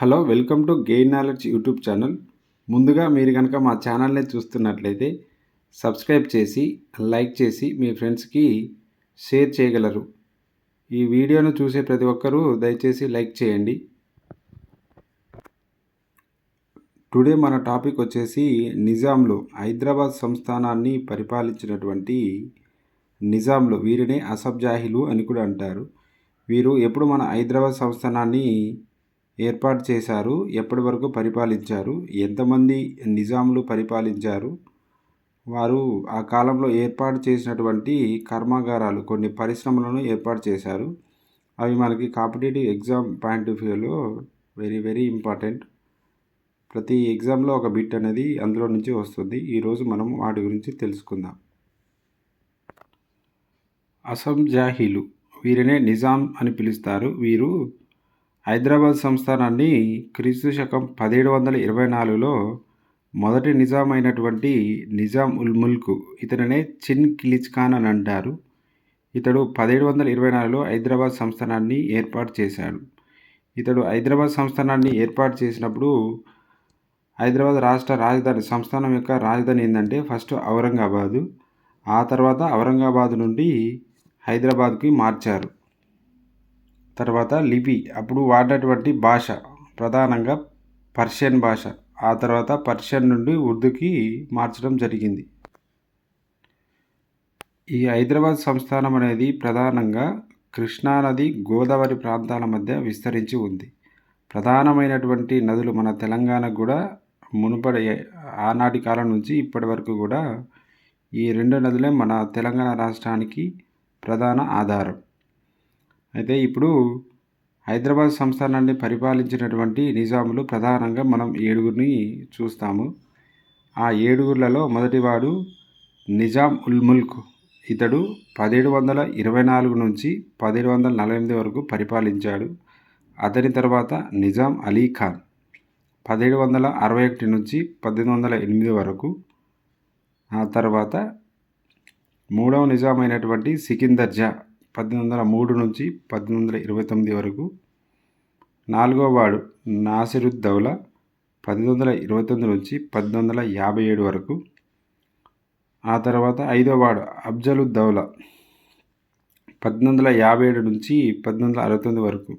Hello welcome to gain knowledge YouTube channel. ముందుగా మీరు కనుక మా ఛానల్ని చూస్తున్నట్లయితే సబ్స్క్రైబ్ చేసి లైక్ చేసి మీ ఫ్రెండ్స్కి షేర్ చేయగలరు. ఈ వీడియోను చూసే ప్రతి ఒక్కరూ దయచేసి లైక్ చేయండి. టుడే మన టాపిక్ వచ్చేసి నిజాంలు హైదరాబాద్ సంస్థానాన్ని పరిపాలించినటువంటి నిజాంలు వీరిని అసబ్జాహిలు అని కూడా అంటారు. వీరు ఎప్పుడు మన హైదరాబాద్ సంస్థానాన్ని ఏర్పాటు చేశారు ఎప్పటి వరకు పరిపాలించారు ఎంతమంది నిజాములు పరిపాలించారు వారు ఆ కాలంలో ఏర్పాటు చేసినటువంటి కర్మాగారాలు కొన్ని పరిశ్రమలను ఏర్పాటు చేశారు. అవి మనకి కాంపిటేటివ్ ఎగ్జామ్ పాయింట్ ఆఫ్ వ్యూలో వెరీ వెరీ ఇంపార్టెంట్. ప్రతి ఎగ్జామ్లో ఒక బిట్ అనేది అందులో నుంచి వస్తుంది. ఈరోజు మనం వాటి గురించి తెలుసుకుందాం. అసం జాహీలు వీరినే నిజాం అని పిలుస్తారు. వీరు హైదరాబాద్ సంస్థానాన్ని క్రీస్తు శకం పదిహేడు వందల ఇరవై నాలుగులో మొదటి నిజాం అయినటువంటి నిజాం ఉల్ ముల్క్ ఇతనినే చిన్ కిలిచ్ ఖాన్ అని అంటారు. ఇతడు పదిహేడు వందల ఇరవై నాలుగులో హైదరాబాద్ సంస్థానాన్ని ఏర్పాటు చేశాడు. ఇతడు హైదరాబాద్ సంస్థానాన్ని ఏర్పాటు చేసినప్పుడు హైదరాబాద్ రాష్ట్ర రాజధాని సంస్థానం యొక్క రాజధాని ఏంటంటే ఫస్ట్ ఔరంగాబాదు. ఆ తర్వాత ఔరంగాబాద్ నుండి హైదరాబాద్కి మార్చారు. తర్వాత లిపి. అప్పుడు వాడినటువంటి భాష ప్రధానంగా పర్షియన్ భాష. ఆ తర్వాత పర్షియన్ నుండి ఉర్దూకి మార్చడం జరిగింది. ఈ హైదరాబాద్ సంస్థానం అనేది ప్రధానంగా కృష్ణానది గోదావరి ప్రాంతాల మధ్య విస్తరించి ఉంది. ప్రధానమైనటువంటి నదులు మన తెలంగాణకు కూడా మునుపడి ఆనాటి కాలం నుంచి ఇప్పటి వరకు కూడా ఈ రెండు నదులే మన తెలంగాణ రాష్ట్రానికి ప్రధాన ఆధారం. అయితే ఇప్పుడు హైదరాబాద్ సంస్థానాన్ని పరిపాలించినటువంటి నిజాములు ప్రధానంగా మనం ఏడుగురిని చూస్తాము. ఆ ఏడుగురులలో మొదటివాడు నిజాం ఉల్ ముల్క్. ఇతడు పదిహేడు వందల ఇరవై నాలుగు నుంచి పదిహేడు వందల నలభై ఎనిమిది వరకు పరిపాలించాడు. అతని తర్వాత నిజాం అలీ ఖాన్ పదిహేడు వందల అరవై ఒకటి నుంచి పద్దెనిమిది వందల ఎనిమిది వరకు. ఆ తర్వాత మూడవ నిజాం అయినటువంటి సికిందర్ జా పద్దెనిమిది వందల మూడు నుంచి పద్దెనిమిది వందల ఇరవై తొమ్మిది వరకు. నాలుగో వాడు నాసిరుద్దౌలా పద్దెనిమిది వందల ఇరవై తొమ్మిది నుంచి పద్దెనిమిది వందల యాభై ఏడు వరకు. ఆ తర్వాత ఐదో వాడు అఫ్జలుద్దౌలా పద్దెనిమిది వందల యాభై ఏడు నుంచి పద్దెనిమిది వందల అరవై తొమ్మిది వరకు.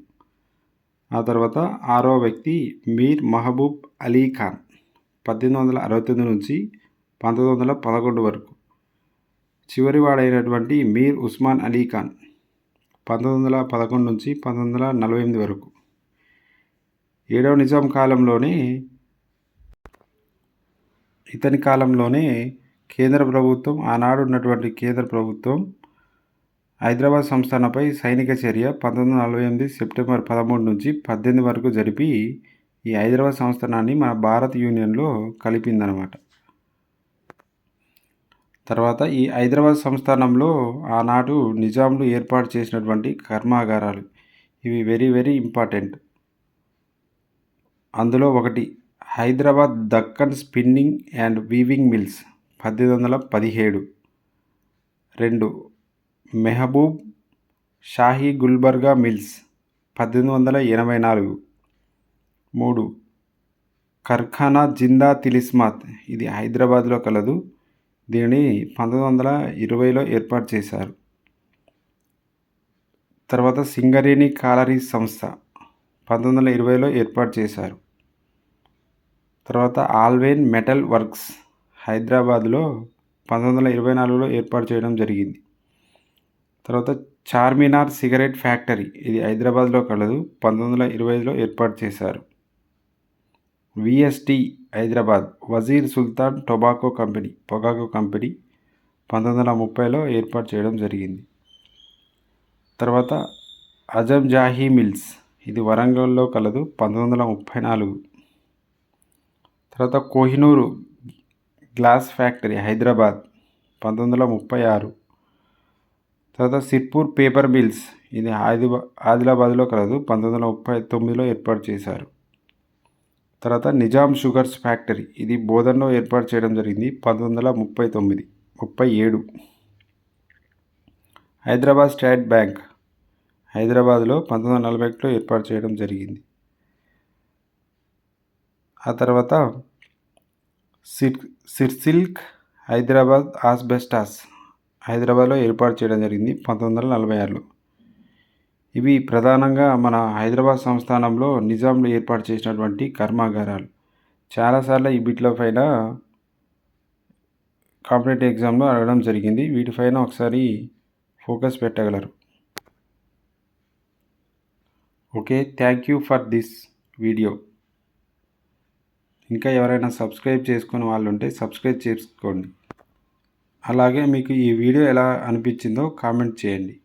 ఆ తర్వాత ఆరో వ్యక్తి మీర్ మహబూబ్ అలీ ఖాన్ పద్దెనిమిది వందల అరవై తొమ్మిది నుంచి పంతొమ్మిది వందల పదకొండు వరకు. చివరివాడైనటువంటి మీర్ ఉస్మాన్ అలీ ఖాన్ పంతొమ్మిది వందల పదకొండు నుంచి పంతొమ్మిది వందల నలభై ఎనిమిది వరకు. ఏడవ నిజాం కాలంలోనే ఇతని కాలంలోనే కేంద్ర ప్రభుత్వం ఆనాడు ఉన్నటువంటి కేంద్ర ప్రభుత్వం హైదరాబాద్ సంస్థానపై సైనిక చర్య పంతొమ్మిది వందల నలభై ఎనిమిది సెప్టెంబర్ పదమూడు నుంచి పద్దెనిమిది వరకు జరిపి ఈ హైదరాబాద్ సంస్థానాన్ని మన భారత్ యూనియన్లో కలిపిందనమాట తర్వాత ఈ హైదరాబాద్ సంస్థానంలో ఆనాడు నిజాంలు ఏర్పాటు చేసినటువంటి కర్మాగారాలు. ఇవి వెరీ వెరీ ఇంపార్టెంట్. అందులో ఒకటి Hyderabad Deccan spinning and weaving mills పద్దెనిమిది వందల పదిహేడు. రెండు మెహబూబ్ షాహీ గుల్బర్గా మిల్స్ పద్దెనిమిది వందల ఎనభై నాలుగు. మూడు కర్ఖానా జిందా తిలిస్మాత్. ఇది హైదరాబాద్లో కలదు. దీనిని పంతొమ్మిది వందల ఇరవైలో ఏర్పాటు చేశారు. తర్వాత సింగరేణి కాలరీ సంస్థ పంతొమ్మిది వందల ఇరవైలో ఏర్పాటు చేశారు. తర్వాత ఆల్వేన్ మెటల్ వర్క్స్ హైదరాబాద్లో పంతొమ్మిది వందల ఇరవై నాలుగులో ఏర్పాటు చేయడం జరిగింది. తర్వాత చార్మినార్ సిగరెట్ ఫ్యాక్టరీ ఇది హైదరాబాద్లో కలదు పంతొమ్మిది వందల ఇరవైలో ఏర్పాటు చేశారు. VST Hyderabad. Vazir Sultan tobacco company పొగాకో company పంతొమ్మిది వందల ముప్పైలో ఏర్పాటు చేయడం జరిగింది. తర్వాత అజం జాహీ మిల్స్ ఇది వరంగల్లో కలదు పంతొమ్మిది వందల ముప్పై నాలుగు తర్వాత కోహినూరు గ్లాస్ ఫ్యాక్టరీ హైదరాబాద్ పంతొమ్మిది వందల ముప్పై ఆరు. తర్వాత సిర్పూర్ పేపర్ మిల్స్ ఇది ఆదిబా ఆదిలాబాద్లో కలదు పంతొమ్మిది వందల ముప్పై తొమ్మిదిలో ఏర్పాటు చేశారు. తర్వాత నిజాం షుగర్స్ ఫ్యాక్టరీ. ఇది బోధన్లో ఏర్పాటు చేయడం జరిగింది పంతొమ్మిది వందల ముప్పై తొమ్మిది ముప్పై ఏడు. హైదరాబాద్ స్టేట్ బ్యాంక్ హైదరాబాద్లో పంతొమ్మిది వందల నలభై ఒకటిలో ఏర్పాటు చేయడం జరిగింది. ఆ తర్వాత సిర్ సిర్సిల్క్ హైదరాబాద్ ఆస్బెస్టాస్ హైదరాబాద్లో ఏర్పాటు చేయడం జరిగింది పంతొమ్మిది వందల నలభై ఆరులో. ఇవి ప్రధానంగా మన హైదరాబాద్ సంస్థానంలో నిజాంలు ఏర్పాటు చేసినటువంటి కర్మాగారాలు. చాలాసార్లు ఈ బిట్ల పైన కాంపిటేటివ్ ఎగ్జామ్లో అడగడం జరిగింది. వీటిపైన ఒకసారి focus పెట్టగలరు. Okay thank you for this video. ఇంకా ఎవరైనా సబ్స్క్రైబ్ చేసుకుని వాళ్ళు ఉంటే సబ్స్క్రైబ్ చేసుకోండి. అలాగే మీకు ఈ వీడియో ఎలా అనిపించిందో కామెంట్ చేయండి.